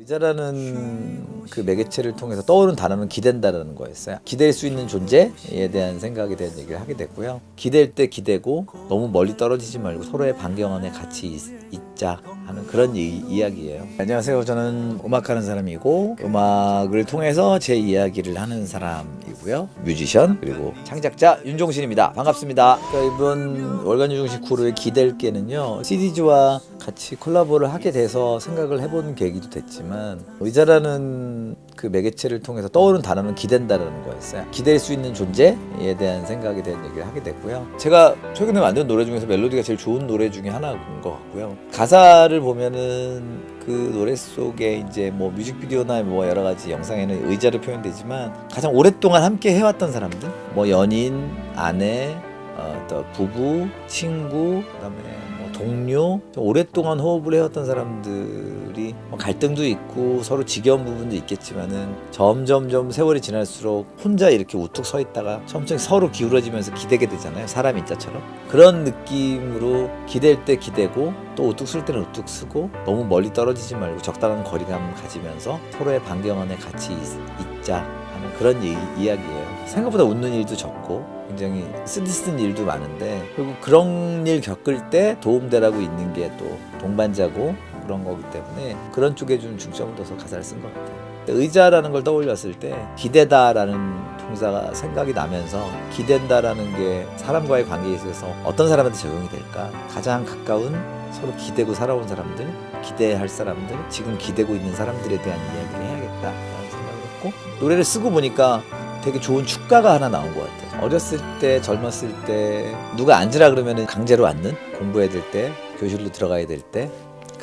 의자라는 그 매개체를 통해서 떠오른 단어는 기댄다라는 거였어요. 기댈 수 있는 존재에 대한 생각에 대한 얘기를 하게 됐고요. 기댈 때 기대고 너무 멀리 떨어지지 말고 서로의 반경 안에 같이 있, 있자 하는 그런 이, 이야기예요. 안녕하세요. 저는 음악하는 사람이고 음악을 통해서 제 이야기를 하는 사람이고요. 뮤지션 그리고 창작자 윤종신입니다. 반갑습니다. 이번 월간 윤종신 크루의 기댈 게는요. CD즈와 같이 콜라보를 하게 돼서 생각을 해본 계기도 됐지만 의자라는 그 매개체를 통해서 떠오른 단어는 기댄다라는 거였어요. 기댈 수 있는 존재에 대한 생각에 대한 얘기를 하게 됐고요. 제가 최근에 만든 노래 중에서 멜로디가 제일 좋은 노래 중에 하나인 것 같고요. 가사를 보면은 그 노래 속에 이제 뭐 뮤직비디오나 뭐 여러 가지 영상에는 의자로 표현되지만 가장 오랫동안 함께 해왔던 사람들, 뭐 연인, 아내, 어, 또 부부, 친구, 그다음에 뭐 동료, 좀 오랫동안 호흡을 해왔던 사람들 이뭐 갈등도 있고 서로 지겨운 부분도 있겠지만은 점점점 세월이 지날수록 혼자 이렇게 우뚝 서 있다가 점점 서로 기울어지면서 기대게 되잖아요. 사람 인자처럼 그런 느낌으로 기댈 때 기대고 또 우뚝 쓸 때는 우뚝 쓰고 너무 멀리 떨어지지 말고 적당한 거리감 가지면서 서로의 반경 안에 같이 있, 자 하는 그런 이, 이야기예요. 생각보다 웃는 일도 적고 굉장히 쓰디쓴 일도 많은데 그리고 그런 일 겪을 때 도움되라고 있는 게 또 동반자고 그런 거기 때문에 그런 쪽에 좀 중점을 둬서 가사를 쓴 것 같아요. 의자라는 걸 떠올렸을 때 기대다라는 동사가 생각이 나면서 기댄다라는 게 사람과의 관계에 있어서 어떤 사람한테 적용이 될까 가장 가까운 서로 기대고 살아온 사람들 기대할 사람들 지금 기대고 있는 사람들에 대한 이야기를 해야겠다라는 생각을 했고 노래를 쓰고 보니까 되게 좋은 축가가 하나 나온 것 같아요. 어렸을 때, 젊었을 때, 누가 앉으라 그러면 강제로 앉는? 공부해야 될 때, 교실로 들어가야 될 때,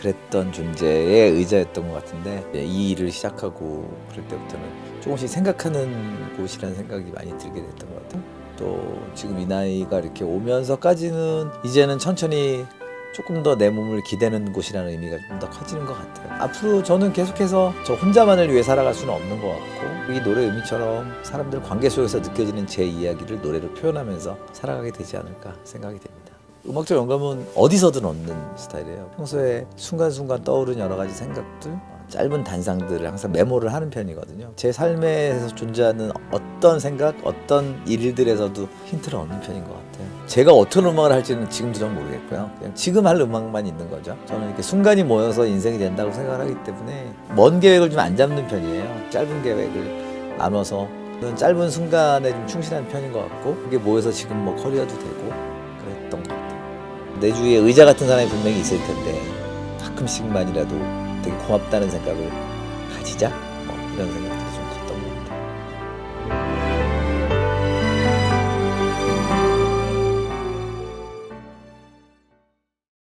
그랬던 존재의 의자였던 것 같은데, 이 일을 시작하고 그럴 때부터는 조금씩 생각하는 곳이라는 생각이 많이 들게 됐던 것 같아요. 또 지금 이 나이가 이렇게 오면서까지는 이제는 천천히 조금 더 내 몸을 기대는 곳이라는 의미가 좀 더 커지는 것 같아요. 앞으로 저는 계속해서 저 혼자만을 위해 살아갈 수는 없는 것 같고 이 노래 의미처럼 사람들 관계 속에서 느껴지는 제 이야기를 노래로 표현하면서 살아가게 되지 않을까 생각이 됩니다. 음악적 영감은 어디서든 얻는 스타일이에요. 평소에 순간순간 떠오른 여러 가지 생각들, 짧은 단상들을 항상 메모를 하는 편이거든요. 제 삶에서 존재하는 어떤 생각, 어떤 일들에서도 힌트를 얻는 편인 것 같아요. 제가 어떤 음악을 할지는 지금도 전 모르겠고요. 그냥 지금 할 음악만 있는 거죠. 저는 이렇게 순간이 모여서 인생이 된다고 생각을 하기 때문에 먼 계획을 좀 안 잡는 편이에요. 짧은 계획을 나눠서 짧은 순간에 좀 충실한 편인 것 같고 그게 모여서 지금 뭐 커리어도 되고. 내 주위에 의자 같은 사람이 분명히 있을 텐데 가끔씩만이라도 되게 고맙다는 생각을 가지자? 뭐 이런 생각들이 좀